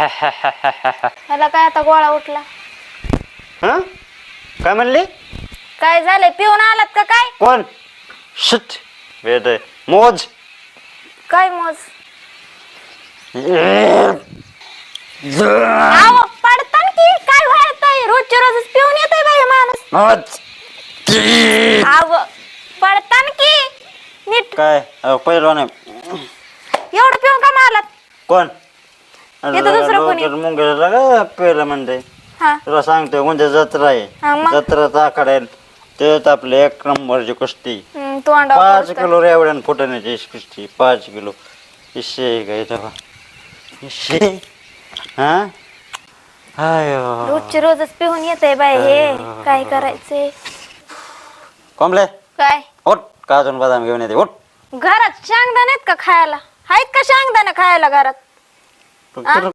ह्याला काय आता गोळा उठला? हा? काय म्हणली? काय झालंय? पिऊन आलात का काय? कोण? शिट वेद. आहे. मोज. काय मोज? आव पडतान की? काय व्हायचं रोजच्या रोजच पिऊन येतोय बाई माणूस. मोज. आव पडतान की? नीट. काय? अहो, पहिलवान आहे. एवढं पिऊन का मारलात? कोण? येतं दुसरं कोणी. मुंगेला का पहिलं म्हणते? हा. तुला सांगतो म्हणजे जत्रा हा, आहे मग? जत्राचा आखाडा आहे. तेच आपले एक नंबरची कुस्ती. हम्म, पाच. किलो रेवड्यान फुटण्याची कुस्ती. पाच किलो. इशे काय तेव्हा इशे हा? आयो. रोजच पिऊन बाई हे. काय करायचंय? कॉम्प्ले काय? उठ काजून बदाम घेऊन येते. उठ. घरात शेंगदाणे आहेत का खायला? आहेत का शेंगदाणे खायला घरात? तुला